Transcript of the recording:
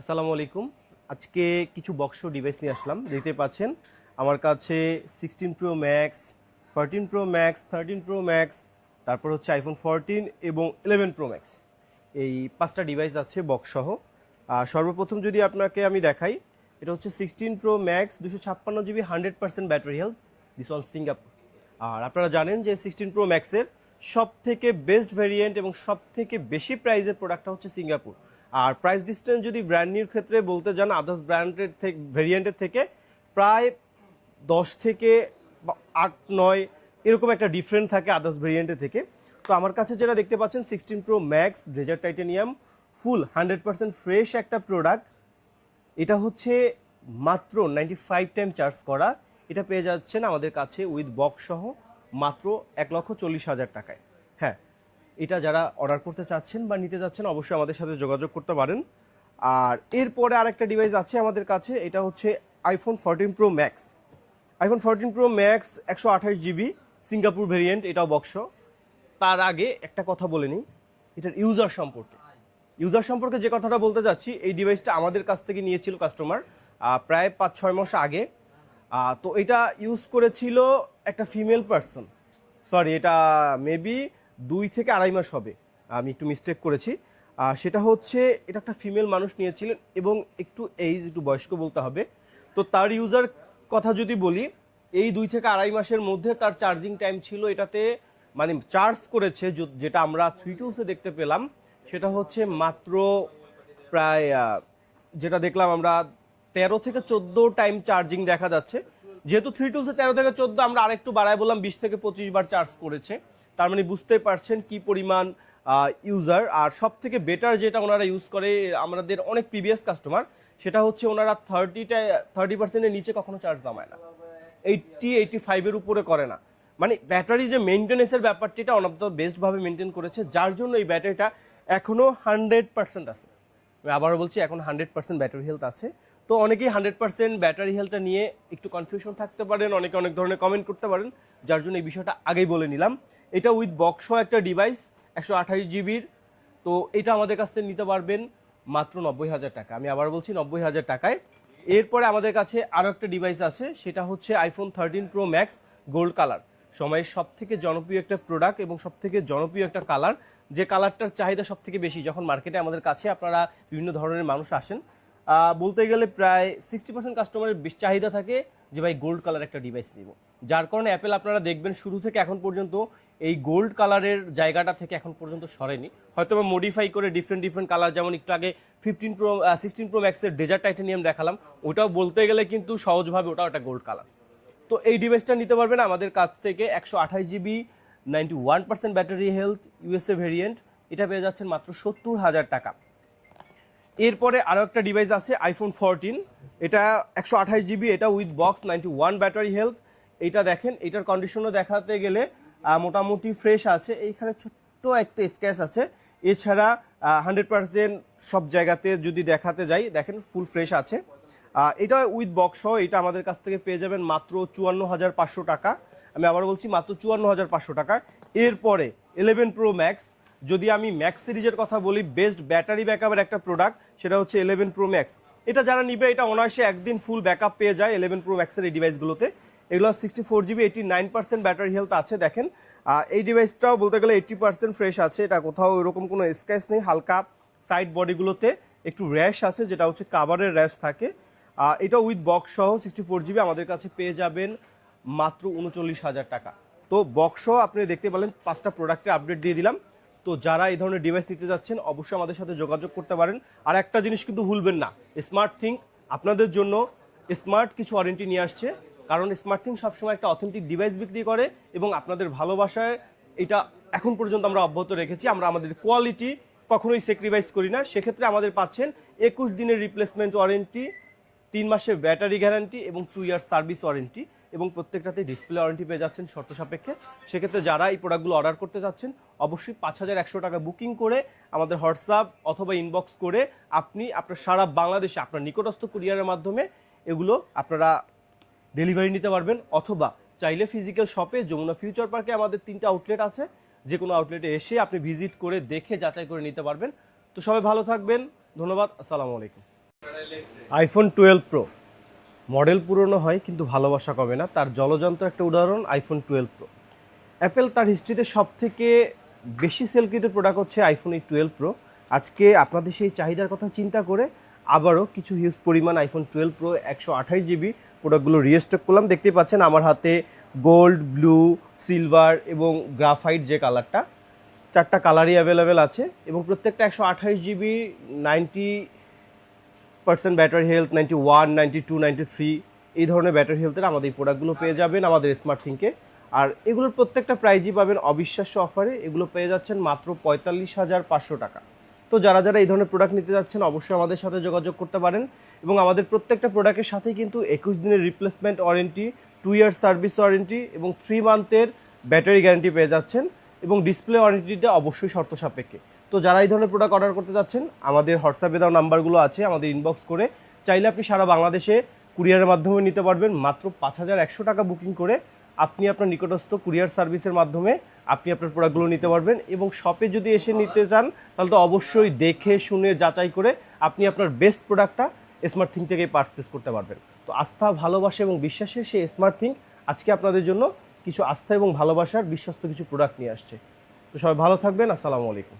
আসসালামু আলাইকুম। আজকে কিছু বক্স ডিভাইস নিয়ে আসলাম। দেখতে পাচ্ছেন, আমার কাছে sixteen pro max fourteen pro max thirteen pro max তারপর হচ্ছে আইফোন ফোরটিন এবং ইলেভেন প্রো ম্যাক্স এই পাঁচটা ডিভাইস আছে বক্স সহ। সর্বপ্রথম যদি আপনাকে আমি দেখাই, এটা হচ্ছে সিক্সটিন প্রো ম্যাক্স দুশো ছাপ্পান্ন GB hundred percent battery health this on Singapore আর আপনারা জানেন যে সিক্সটিন প্রো ম্যাক্সের সব থেকে বেস্ট ভেরিয়েন্ট এবং সব থেকে বেশি প্রাইজের প্রোডাক্টটা হচ্ছে সিঙ্গাপুর আর প্রাইস ডিস্টেন্স যদি ব্র্যান্ড নিউর ক্ষেত্রে বলতে যান আদার্স ব্র্যান্ডের থেকে ভেরিয়েন্টের থেকে, প্রায় দশ থেকে আট, নয়, এরকম একটা ডিফারেন্ট থাকে আদার্স ভেরিয়েন্টের থেকে। তো আমার কাছে যেটা দেখতে পাচ্ছেন sixteen pro max dredger titanium full hundred percent fresh একটা প্রোডাক্ট এটা হচ্ছে মাত্র নাইনটি ফাইভ টাইম চার্জ করা। এটা পেয়ে যাচ্ছেন আমাদের কাছে উইথ বক্স সহ মাত্র এক লক্ষ চল্লিশ হাজার টাকায়। এটা যারা অর্ডার করতে চাচ্ছেন বা নিতে যাচ্ছেন, অবশ্যই আমাদের সাথে যোগাযোগ করতে পারেন। আর এরপরে আরেকটা ডিভাইস আছে আমাদের কাছে, এটা হচ্ছে iPhone fourteen pro max iPhone fourteen pro max একশো আঠাশ জিবি সিঙ্গাপুর ভেরিয়েন্ট এটাও বক্স তার আগে একটা কথা বলে নিই, এটার ইউজার সম্পর্কে। ইউজার সম্পর্কে যে কথাটা বলতে যাচ্ছি, এই ডিভাইসটা আমাদের কাছ থেকে নিয়েছিল কাস্টমার প্রায় পাঁচ ছয় মাস আগে। তো এটা ইউজ করেছিল একটা ফিমেল পার্সন সরি এটা মেবি দুই থেকে আড়াই মাস হবে। আমি একটু মিস্টেক করেছি। সেটা হচ্ছে, এটা একটা ফিমেল মানুষ নিয়েছিলেন এবং একটু এইজ একটু বয়স্ক বলতে হবে। তো তার ইউজার কথা যদি বলি, এই দুই থেকে আড়াই মাসের মধ্যে তার চার্জিং টাইম ছিল এটাতে মানে চার্জ করেছে যেটা আমরা থ্রি টুসে দেখতে পেলাম, সেটা হচ্ছে মাত্র প্রায় যেটা দেখলাম আমরা, তেরো থেকে চোদ্দ টাইম চার্জিং দেখা যাচ্ছে। যেহেতু থ্রি টুসে তেরো থেকে চোদ্দ আমরা আরেকটু বাড়ায় বললাম, বিশ থেকে পঁচিশ বার চার্জ করেছে। তার মানে বুঝতে পারছেন কি পরিমাণ ইউজার আর সব থেকে বেটার যেটা ওনারা ইউজ করে আমাদের অনেক প্রিভিয়াস কাস্টমার সেটা হচ্ছে ওনারা থার্টিটা থার্টি পার্সেন্টের নিচে কখনো চার্জ নামায় না। এইটটি এইটটি ফাইভের উপরে করে না। মানে ব্যাটারি যে মেনটেনেন্সের ব্যাপারটি এটা ওয়ান অফ দ্য বেস্টভাবে মেনটেন করেছে, যার জন্য এই ব্যাটারিটা এখনও হান্ড্রেড পার্সেন্ট আছে। আবারও বলছি, এখন হান্ড্রেড পার্সেন্ট ব্যাটারি হেলথ আছে। তো অনেকেই হান্ড্রেড পার্সেন্ট ব্যাটারি হেলথটা নিয়ে একটু কনফিউশন থাকতে পারেন, অনেকে অনেক ধরনের কমেন্ট করতে পারেন, যার জন্য এই বিষয়টা আগেই বলে নিলাম। এটা উইথ বক্স একটা ডিভাইস একশো আঠাশ জিবির তো এটা আমাদের কাছ থেকে নিতে পারবেন মাত্র নব্বই হাজার টাকা। আমি আবার বলছি নব্বই হাজার টাকায়। এরপরে আমাদের কাছে আরও একটা ডিভাইস আছে, সেটা হচ্ছে iPhone thirteen pro max gold colour সময়ের সব থেকে জনপ্রিয় একটা প্রোডাক্ট এবং সব থেকে জনপ্রিয় একটা কালার যে কালারটার চাহিদা সব থেকে বেশি। যখন মার্কেটে আমাদের কাছে আপনারা বিভিন্ন ধরনের মানুষ আসেন বলতে গেলে প্রায় সিক্সটি পার্সেন্ট কাস্টমারের বেশ চাহিদা থাকে যে ভাই গোল্ড কালার একটা ডিভাইস নিব। যার কারণে অ্যাপেল আপনারা দেখবেন শুরু থেকে এখন পর্যন্ত এই গোল্ড কালারের জায়গাটা থেকে এখন পর্যন্ত সরেনি। হয়তো বা মডিফাই করে ডিফারেন্ট ডিফারেন্ট কালার যেমন একটু আগে ফিফটিন প্রো সিক্সটিন প্রো ম্যাক্সের ডেজার্ট টাইটেনিয়াম দেখালাম, ওটাও বলতে গেলে কিন্তু সহজভাবে ওটাও একটা গোল্ড কালার তো এই ডিভাইসটা নিতে পারবেন আমাদের কাছ থেকে একশো আঠাশ GB ninety one percent battery health USA variant এটা পেয়ে যাচ্ছেন মাত্র সত্তর হাজার টাকা। এরপরে আরও একটা ডিভাইস আছে আইফোন ফোরটিন এটা একশো আঠাশ জিবি এটা with box ninety one battery health এটা দেখেন, এটার কন্ডিশনও দেখাতে গেলে মোটামুটি ফ্রেশ আছে। এইখানে ছোট্ট একটা স্ক্যাচ আছে। এছাড়া হান্ড্রেড পার্সেন্ট সব জায়গাতে যদি দেখাতে যাই, দেখেন ফুল ফ্রেশ আছে। এটা উইথ বক্স এটা আমাদের কাছ থেকে পেয়ে যাবেন মাত্র চুয়ান্ন হাজার পাঁচশো টাকা। আমি আবার বলছি মাত্র চুয়ান্ন হাজার পাঁচশো টাকা। এরপরে ইলেভেন প্রো ম্যাক্স যদি আমি ম্যাক্স সিরিজের কথা বলি বেস্ট ব্যাটারি ব্যাকআপের একটা প্রোডাক্ট সেটা হচ্ছে ইলেভেন প্রো ম্যাক্স এটা যারা নিবে, এটা অনায়াসে একদিন ফুল ব্যাকআপ পেয়ে যায় ইলেভেন প্রো ম্যাক্সের এই ডিভাইসগুলোতে এগুলো sixty four GB eighty nine percent battery health আছে, দেখেন। এই ডিভাইসটাও বলতে গেলে এইটটি পার্সেন্ট ফ্রেশ আছে, এটা কোথাও এরকম কোনো স্ক্যাচ নেই, হালকা সাইড বডিগুলোতে একটু র্যাশ আছে, যেটা হচ্ছে কাভারের র্যাশ থাকে। এটা উইথ বক্স সহ সিক্সটি ফোর জিবি আমাদের কাছে পেয়ে যাবেন মাত্র উনচল্লিশ হাজার টাকা। তো বক্স আপনি দেখতে পেলেন পাঁচটা প্রোডাক্টের আপডেট দিয়ে দিলাম। তো যারা এই ধরনের ডিভাইস নিতে যাচ্ছেন, অবশ্যই আমাদের সাথে যোগাযোগ করতে পারেন। আর একটা জিনিস কিন্তু ভুলবেন না স্মার্ট থিং আপনাদের জন্য স্মার্ট কিছু ওয়ারেন্টি নিয়ে আসছে। কারণ স্মার্ট থিং সবসময় একটা অথেন্টিক ডিভাইস বিক্রি করে এবং আপনাদের ভালোবাসায় এটা এখন পর্যন্ত আমরা অব্যাহত রেখেছি। আমরা আমাদের কোয়ালিটি কখনোই স্যাক্রিফাইস করি না। সেক্ষেত্রে আমাদের পাচ্ছেন একুশ দিনের রিপ্লেসমেন্ট ওয়ারেন্টি তিন মাসের ব্যাটারি গ্যারান্টি এবং টু ইয়ার সার্ভিস ওয়ারেন্টি এবং প্রত্যেকটাতে ডিসপ্লে ওয়ারেন্টি পেয়ে যাচ্ছেন শর্ত সাপেক্ষে। সেক্ষেত্রে যারা এই প্রোডাক্টগুলো অর্ডার করতে যাচ্ছেন, অবশ্যই পাঁচ হাজার একশো টাকা বুকিং করে আমাদের হোয়াটসঅ্যাপ অথবা ইনবক্স করে আপনি আপনার সারা বাংলাদেশে, আপনার নিকটস্থ কুরিয়ারের মাধ্যমে এগুলো আপনারা ডেলিভারি নিতে পারবেন। অথবা চাইলে ফিজিক্যাল শপে যমুনা ফিউচার পার্কে আমাদের তিনটা আউটলেট আছে। যে কোনো আউটলেটে এসে আপনি ভিজিট করে দেখে যাচাই করে নিতে পারবেন। তো সবাই ভালো থাকবেন। ধন্যবাদ। আসসালামু আলাইকুম। আইফোন টুয়েলভ প্রো মডেল পুরনো হয়, কিন্তু ভালোবাসা কমে না? তার জলযন্ত্র একটা উদাহরণ আইফোন টুয়েলভ প্রো অ্যাপেল তার হিস্ট্রিতে সব থেকে বেশি সেলকৃত প্রোডাক্ট হচ্ছে আইফোন এই টুয়েলভ প্রো আজকে আপনাদের সেই চাহিদার কথা চিন্তা করে আবারও কিছু হিউজ পরিমাণ আইফোন টুয়েলভ প্রো একশো আঠাশ জিবি প্রোডাক্টগুলো রিস্টক করলাম। দেখতেই পাচ্ছেন আমার হাতে গোল্ড ব্লু সিলভার এবং গ্রাফাইট যে কালারটা চারটা কালারই অ্যাভেলেবেল আছে এবং প্রত্যেকটা একশো আঠাশ GB ninety percent battery health ninety one ninety two ninety three এই ধরনের ব্যাটারি হেলথের আমাদের এই প্রোডাক্টগুলো পেয়ে যাবেন আমাদের স্মার্ট থিঙ্কে আর এগুলোর প্রত্যেকটা প্রাইজই পাবেন অবিশ্বাস্য অফারে এগুলো পেয়ে যাচ্ছেন মাত্র পঁয়তাল্লিশ হাজার পাঁচশো টাকা। তো যারা যারা এই ধরনের প্রোডাক্ট নিতে যাচ্ছেন, অবশ্যই আমাদের সাথে যোগাযোগ করতে পারেন এবং আমাদের প্রত্যেকটা প্রোডাক্টের সাথেই কিন্তু একুশ দিনের replacement warranty two year service warranty এবং থ্রি মান্থের ব্যাটারি গ্যারান্টি পেয়ে যাচ্ছেন এবং ডিসপ্লে ওয়ারেন্টিতে অবশ্যই শর্ত সাপেক্ষে। তো যারা এই ধরনের প্রোডাক্ট অর্ডার করতে যাচ্ছেন, আমাদের হোয়াটসঅ্যাপে দেওয়া নাম্বারগুলো আছে, আমাদের ইনবক্স করে চাইলে আপনি সারা বাংলাদেশে কুরিয়ারের মাধ্যমে নিতে পারবেন। মাত্র পাঁচ হাজার একশো টাকা বুকিং করে আপনি আপনার নিকটস্থ কুরিয়ার সার্ভিসের মাধ্যমে আপনি আপনার প্রোডাক্টগুলো নিতে পারবেন এবং শপে যদি এসে নিতে চান, তাহলে তো অবশ্যই দেখে, শুনে, যাচাই করে আপনি আপনার বেস্ট প্রোডাক্টটা স্মার্ট থিং থেকে পারচেস করতে পারবেন। তো আস্থা, ভালোবাসা এবং বিশ্বাসে সেই স্মার্ট থিং আজকে আপনাদের জন্য কিছু আস্থা এবং ভালোবাসার বিশ্বস্ত কিছু প্রোডাক্ট নিয়ে আসছে। তো সবাই ভালো থাকবেন, আসসালামু আলাইকুম।